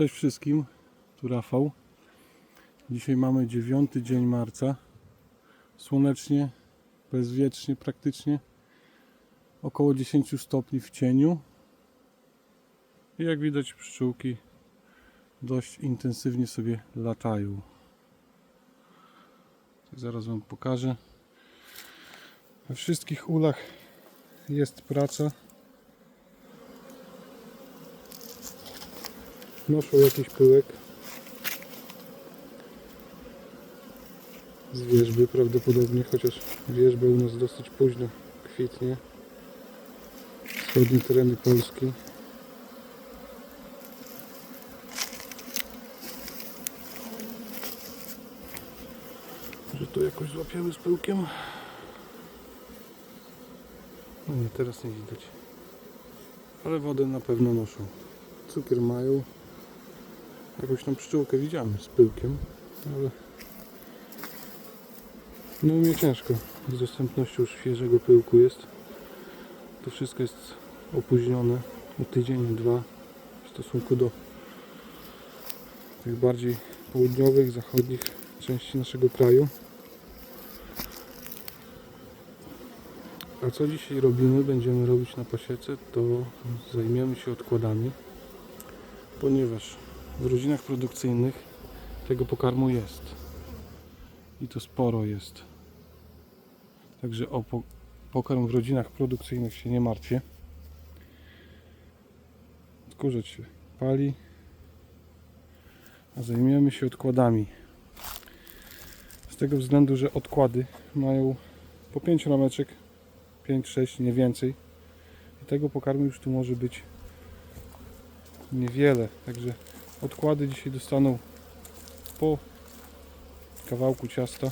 Cześć wszystkim, tu Rafał. Dzisiaj mamy 9 dzień marca. Słonecznie, bezwiecznie praktycznie. Około 10 stopni w cieniu. I jak widać pszczółki dość intensywnie sobie latają. Zaraz Wam pokażę. We wszystkich ulach jest praca. Noszą jakiś pyłek z wierzby prawdopodobnie, chociaż wierzba u nas dosyć późno kwitnie. Wschodnie tereny Polski. Że to jakoś złapiemy z pyłkiem. No nie, teraz nie widać. Ale wodę na pewno noszą. Cukier mają. Jakąś tam pszczółkę widziałem z pyłkiem, ale no mnie ciężko z dostępnością świeżego pyłku jest. To wszystko jest opóźnione o tydzień, dwa w stosunku do tych bardziej południowych, zachodnich części naszego kraju. A co dzisiaj robimy, będziemy robić na pasiece, to zajmiemy się odkładami, ponieważ w rodzinach produkcyjnych tego pokarmu jest. I to sporo jest. Także o po, pokarm w rodzinach produkcyjnych się nie martwię. Odkurzać się pali. A zajmiemy się odkładami. Z tego względu, że odkłady mają po 5 rameczek, 5-6, nie więcej. I tego pokarmu już tu może być niewiele. Także Odkłady dzisiaj dostaną po kawałku ciasta.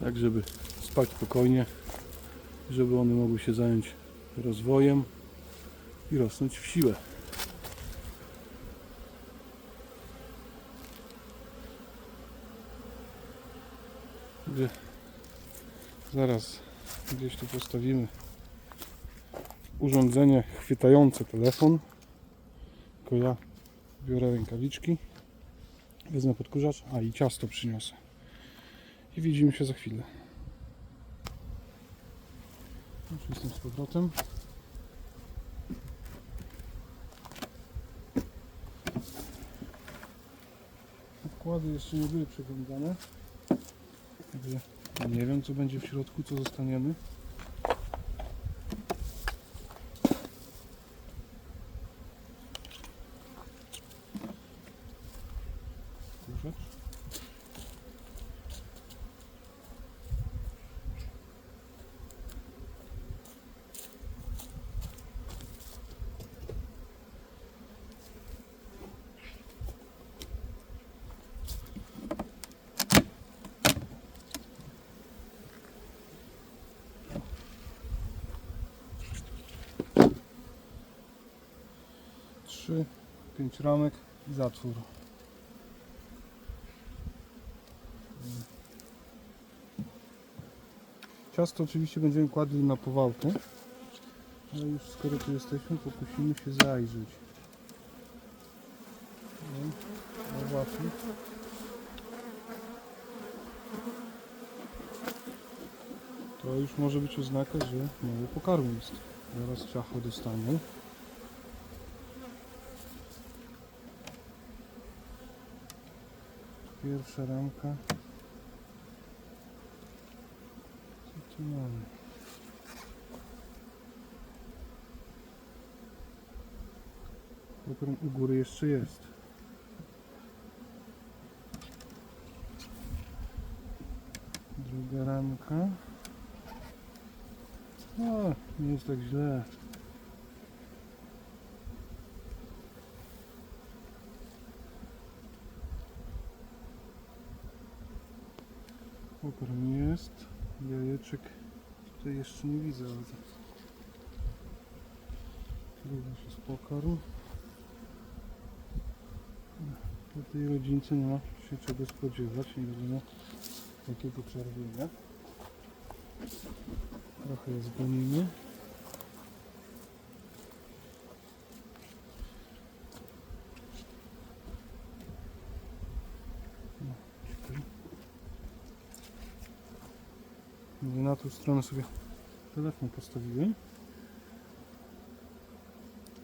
Tak, żeby spać spokojnie, żeby one mogły się zająć rozwojem i rosnąć w siłę. Gdzie zaraz gdzieś tu postawimy urządzenie chwytające telefon. Tylko ja biorę rękawiczki, wezmę podkurzacz, a i ciasto przyniosę. I widzimy się za chwilę. Już jestem z powrotem. Układy jeszcze nie były przeglądane. Nie wiem co będzie w środku, co zostaniemy. 3, 5 ramek i zatwór. Ciasto oczywiście będziemy kładli na powałkę, ale już skoro tu jesteśmy, pokusimy się zajrzeć. No, właśnie. To już może być oznaka, że mało pokarmu jest. Zaraz ciacho dostanie. Pierwsza ramka. Co tu mamy? Pokarm u góry jeszcze jest. Druga ramka. O, nie jest tak źle. Pokarm jest. Jajeczek tutaj jeszcze nie widzę, ale również jest pokarm. Po tej rodzince nie ma się czego spodziewać, nie wiadomo jakiego czerwienia. Trochę jest gonimy. Gdzie na tą stronę sobie telefon postawiłem.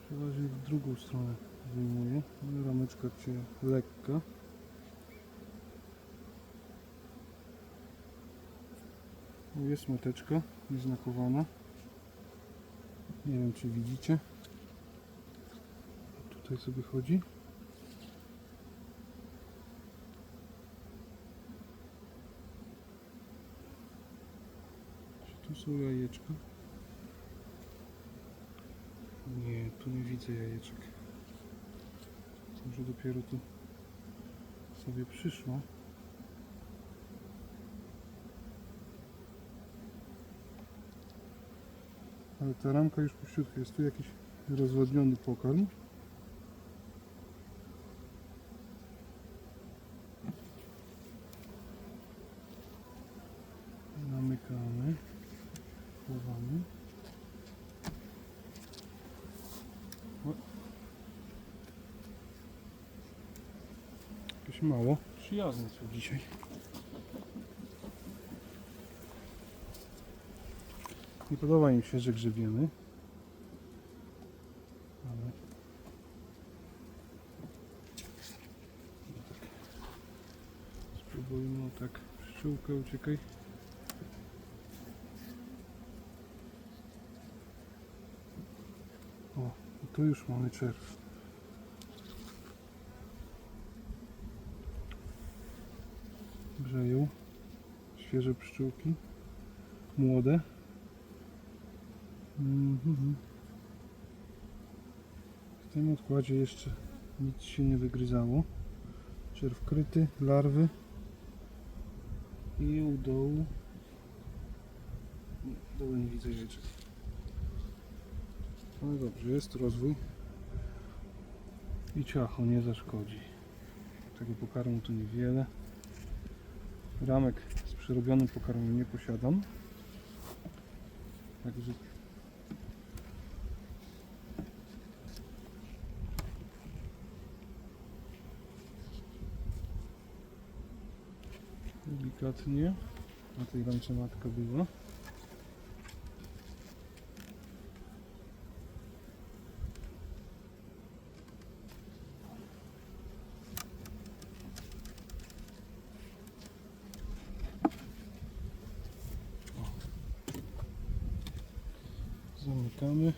Przeważnie drugą stronę wyjmuję. No, Rameczka cię lekka. Jest mateczka nieznakowana. Nie wiem czy widzicie. Tutaj sobie chodzi. Są jajeczka? Nie, tu nie widzę jajeczek. Może dopiero tu sobie przyszło. Ale ta ramka już pośrodku jest tu jakiś rozwodniony pokarm. Zamykamy. Chowamy. O. Jakieś mało przyjazne są dzisiaj. Nie podoba im się, że grzebiemy. Ale... Spróbujmy tak pszczółkę, uciekaj. O, tu już mamy czerw. Świeże pszczółki. Młode. Mhm. W tym odkładzie jeszcze nic się nie wygryzało. Czerw kryty, larwy i u dołu dołu nie widzę jajeczek. Ale dobrze, jest rozwój i ciacho nie zaszkodzi. Tego pokarmu tu niewiele. Ramek z przerobionym pokarmem nie posiadam. Także delikatnie. Na tej ramce matka była. O. Zamykamy.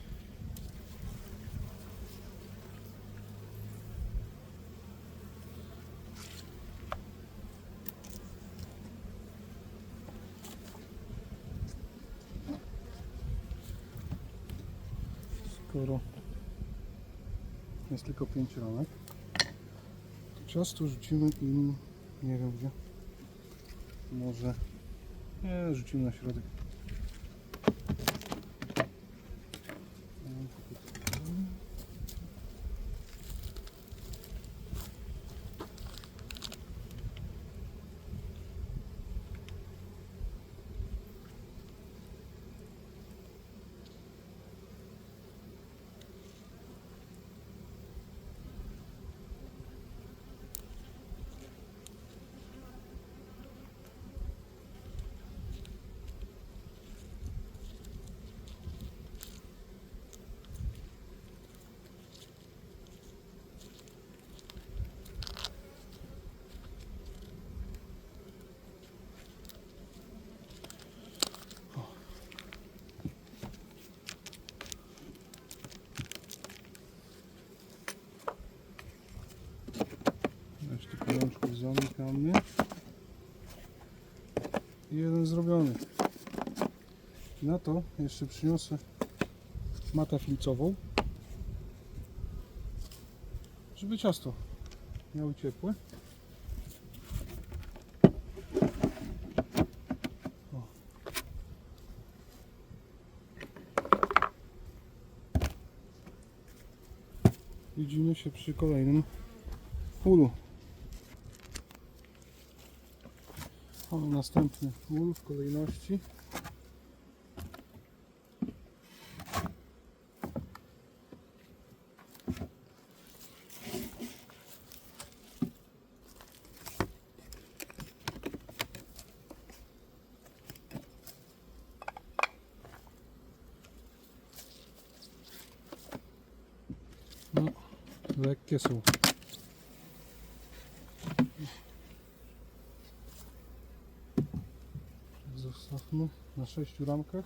Skoro jest tylko 5 ramek. To ciasto rzucimy im nie wiem gdzie. Może nie rzucimy na środek Resztę pajączków zamykamy. I jeden zrobiony. Na to jeszcze przyniosę matę filcową, żeby ciasto miało ciepłe. Widzimy się przy kolejnym ulu. Mamy następny ul w kolejności. No, lekkie są. Zostawmy na sześciu ramkach.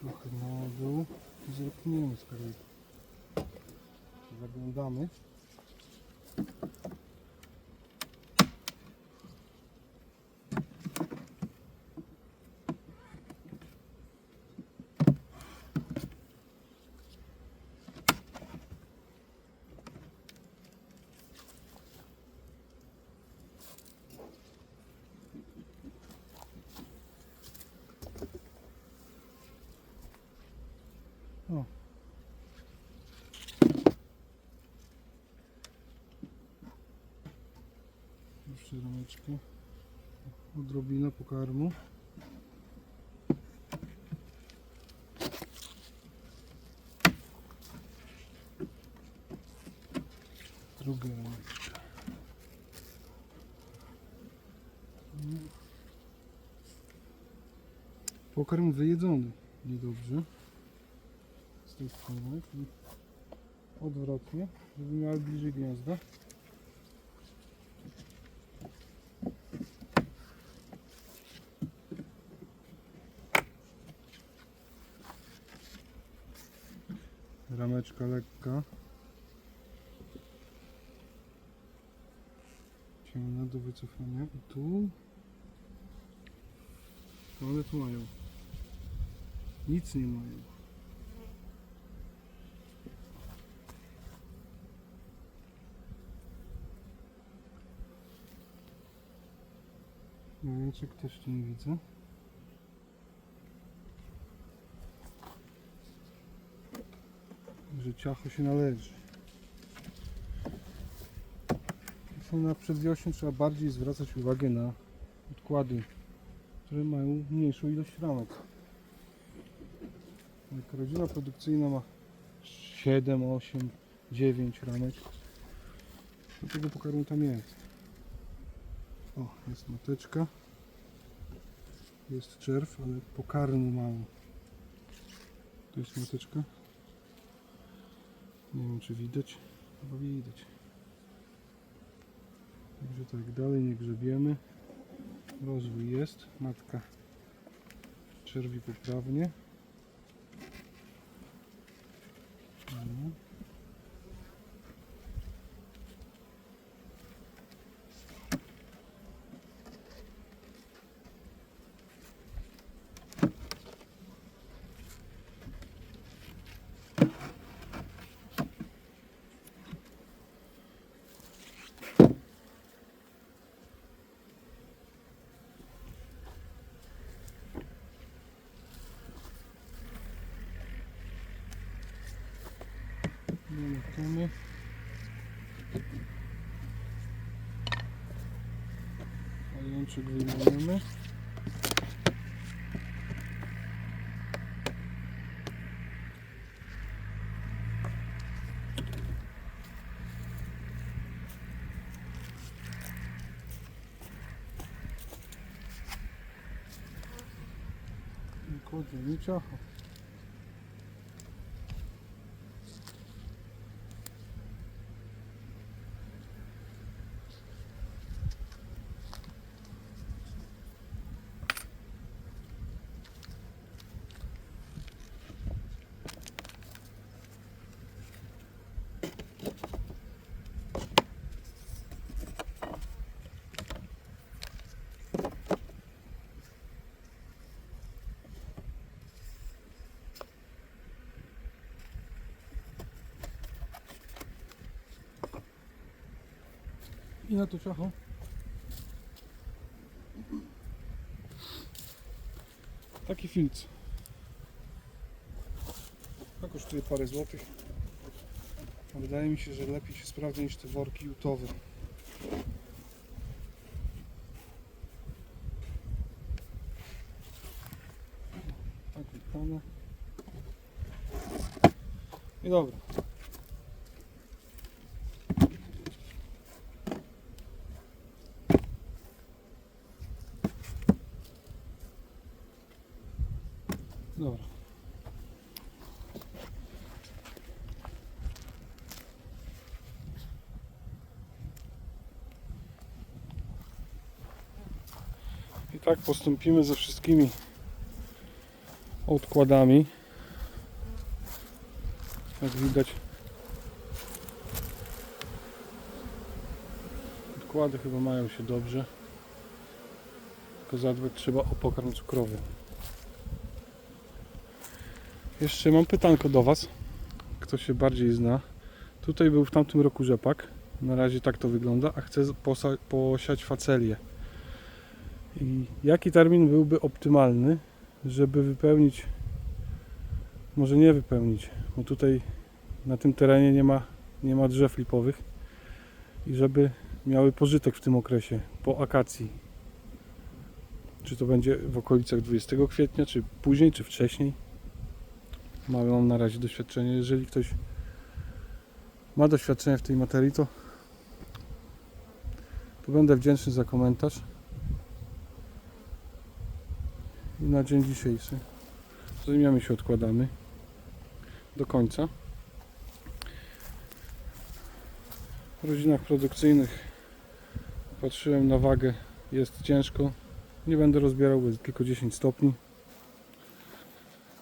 Trochę na dół. Zerkniemy z kolei. Zaglądamy. O. Rameczkę. Odrobina pokarmu. Druga rameczka. Pokarm wyjedzony. Niedobrze z tej strony, odwrotnie, żeby miały bliżej gniazda. Rameczka lekka. Ciemna do wycofania i tu. Co one tu mają? Nic nie mają. Jajeczek też tu nie widzę. Że ciacho się należy. Są na przedwiośnie trzeba bardziej zwracać uwagę na odkłady, które mają mniejszą ilość ramek. Jak rodzina produkcyjna ma 7, 8, 9 ramek, to tego pokarmu tam jest. O, jest mateczka. Jest czerw, ale pokarmu mało. Tu jest mateczka. Nie wiem czy widać. Chyba widać. Także tak, dalej nie grzebiemy. Rozwój jest. Matka czerwi poprawnie. No. Zamykamy. Pajączek wyjmujemy. Kładziemy ciacho. I na to ciacho. Taki filc. To kosztuje parę złotych. Wydaje mi się, że lepiej się sprawdza niż te worki jutowe. Tak wypchane. I dobra. Dobra. Tak postąpimy ze wszystkimi odkładami. Jak widać odkłady chyba mają się dobrze. Tylko zadbać trzeba o pokarm cukrowy. Jeszcze mam pytanko do Was. Kto się bardziej zna. Tutaj był w tamtym roku rzepak. Na razie tak to wygląda, a chcę posiać facelię. I jaki termin byłby optymalny, żeby wypełnić, może nie wypełnić, bo tutaj na tym terenie nie ma, nie ma drzew lipowych i żeby miały pożytek w tym okresie, po akacji. Czy to będzie w okolicach 20 kwietnia, czy później, czy wcześniej. Mamy mam na razie doświadczenie. Jeżeli ktoś ma doświadczenie w tej materii, to, to będę wdzięczny za komentarz. I na dzień dzisiejszy zajmiemy się odkładami do końca. W rodzinach produkcyjnych patrzyłem na wagę, jest ciężko. Nie będę rozbierał, bo jest tylko 10 stopni.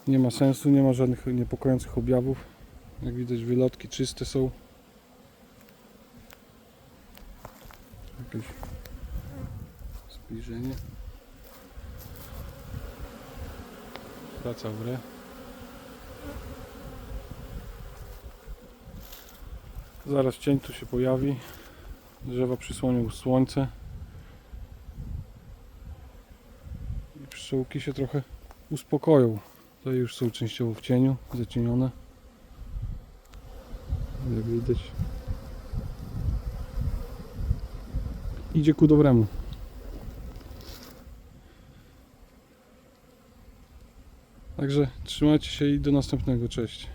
Nie ma sensu, nie ma żadnych niepokojących objawów. Jak widać wylotki czyste są. Jakieś zbliżenie. W. Zaraz cień tu się pojawi. Drzewa przysłonią słońce. I pszczółki się trochę uspokoją. To już są częściowo w cieniu, zacienione. Jak widać. Idzie ku dobremu. Także trzymajcie się i do następnego. Cześć.